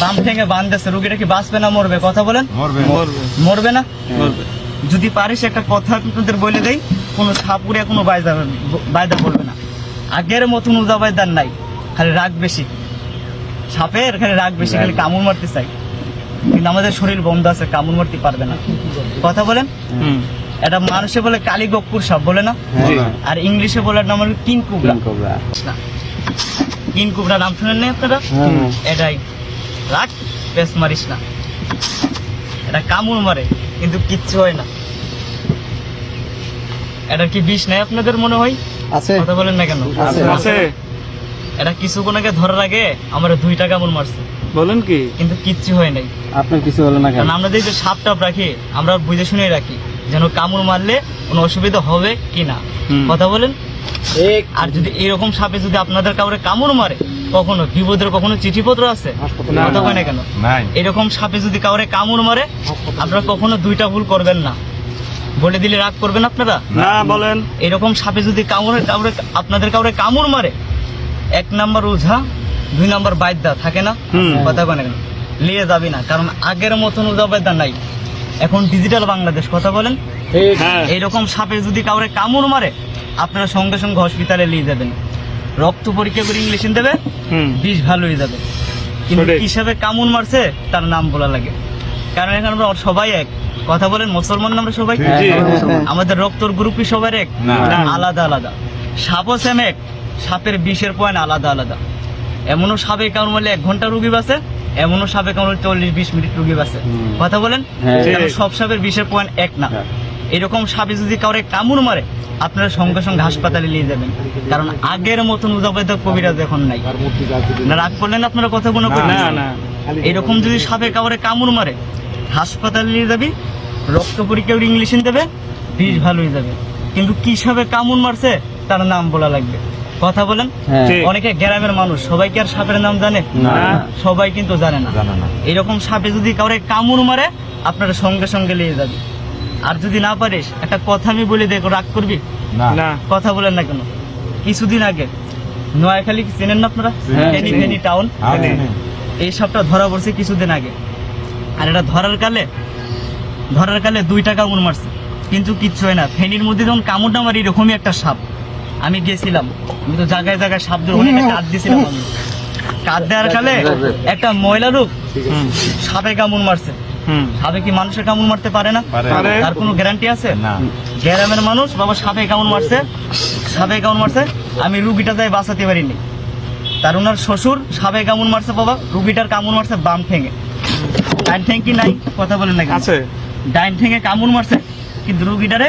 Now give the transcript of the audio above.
বাম ঠেঙে বান্ধেছে রুগীটা কি বাঁচবে না মরবে? কথা বলেন। মরবে। না? যদি পারিস একটা কথা আপনাদের বলে দেই কোনো সাপুরে কোনো বায়দা বায়দা করবে না। আগের মতন উদা বায়দার নাই খালি রাগ বেশি। সাপের খালি রাগ বেশি খালি কামড় মারতে চাই। কিন্তু আমাদের শরীর বন্ধ আছে কামড় মারতে পারবে না। কথা বলেন? হুম। এটা মানুষে বলে কালী গপ্পুর সাপ বলে না? আর ইংলিশে বলে নাম হলো কিং কুবরা। কিং কুবরা। নাম শুনেন না আপনারা এটাই। রাগ পেস মারিস না। এটা কামড় মারে কিন্তু কিচ্ছু হয় না। এটা কি বিষ নাই আপনাদের মনে হয়? আছে। কথা বলেন না কেন? আছে। আছে। এটা কিছুক্ষণ আগে ধরার আগে আমার দুইটা কামড় মারছে। বলেন কি? কিন্তু কিচ্ছু হয় নাই। আপনার কিছু হলো না কেন? কারণ আমরা যে সাপ টাপ রাখি আমরা বুঝে শুনে রাখি যেন কামড় মারলে কোনো অসুবিধা হবে কি না। কথা বলেন? আর যদি এরকম সাপে যদি আপনাদের কাউরে কামড় মারে কখনো বিপদের কখনো চিঠিপত্র আছে? না, কেন? এরকম সাপে যদি কাউরে কামড় মারে আপনারা কখনো দুইটা ভুল করবেন না। বলে দিলে রাগ করবেন আপনারা? না বলেন। এরকম সাপে যদি কামড়ে কাউরে আপনাদের কাউরে কামড় মারে এক নাম্বার ওঝা দুই নাম্বার বাইদ্যা থাকে না। কথা বলে না নিয়ে যাবি না কারণ আগের মতন ওঝা বাইদ্যা নাই। এখন ডিজিটাল বাংলাদেশ কথা বলেন? হ্যাঁ। এইরকম সাপে যদি কাউরে কামড় মারে আপনারা সঙ্গে সঙ্গে হসপিটালে নিয়ে যাবেন। রক্ত পরীক্ষা করে ইংলিশ দেবে হুম। বিষ ভালো হয়ে যাবে। কিন্তু। হিসাবে কামুন মারছে তার নাম বলা লাগে। কারণ এখানে আমরা সবাই এক। কথা বলেন মুসলমান আমরা সবাই? জি। আমাদের রক্তর গ্রুপই সবার এক? আলাদা আলাদা। সাপও সেম এক। সাপের বিষের পয়েন্ট আলাদা আলাদা। এমনও সাপে কামড় মারলে এক ঘণ্টা রুগী বাসে এমনও সাপে কামড় চল্লিশ বিশ মিনিট রুগী বাসে কথা বলেন? হ্যাঁ। সব সাপের বিষের পয়েন্ট এক না। হ্যাঁ। এরকম সাপে যদি কাউরে কামড় মারে আপনারা সঙ্গে সঙ্গে হাসপাতালে নিয়ে যাবেন। কারণ আগের মতন উদাবেদক কবিরাজ এখন নাই। না রাগ করলেন আপনারা কথা কোনো না না। এরকম যদি সাপে কাউরে কামড় মারে হাসপাতালে নিয়ে যাবি রক্ত পরীক্ষা ইংলিশ দেবে বিষ ভালো হয়ে যাবে। কিন্তু কি সাপে কামড় মারছে তার নাম বলা লাগবে। কথা বলেন? হ্যাঁ। অনেকে গ্রামের মানুষ সবাই কি আর সাপের নাম জানে? সবাই কিন্তু জানে না। জানে না। এরকম সাপে যদি কাউরে কামড় মারে আপনারা সঙ্গে সঙ্গে নিয়ে যাবে আর যদি না পারিস একটা কথা আমি বলে দেখো রাগ করবি? না। না। কথা বলেন না কেন? কিছুদিন আগে নোয়াখালী কি চেনেন না আপনারা? হ্যাঁ, ফেনী। ফেনী টাউন হ্যাঁ, এই সাপটা ধরা পড়ছে কিছুদিন আগে। আর এটা ধরার কালে ধরার কালে দুইটা কামড় মারছে। কিন্তু কিচ্ছু হয় না। ফেনির মধ্যে যখন কামড়টা মারি এরকমই একটা সাপ। আমি গেছিলাম। আমি তো জায়গায় জায়গায় সাপ ধরে ওখানে একটা কাঠ দিয়েছিলাম আমি। কাঠ দেওয়ার কালে একটা ময়লা রূপ হুম। সাপে কামড় মারছে। সাপে কি মানুষের কামড় মারতে পারে না। তার কোনো গ্যারান্টি আছে? না। গ্রামের মানুষ বাবা সাপে কামড় মারছে। সাপে কামড় মারছে। আমি রুগীটা তাই বাঁচাতে পারিনি। তার ওনার শ্বশুর সাপে কামুন মারছে বাবা। রুগীটার কামড় মারছে বাম ঠেঙে। ডাইন ঠেং কি নাই? কথা বলেন না আছে। ডাইন ঠেঙে কামড় মারছে। কিন্তু রুগীটারে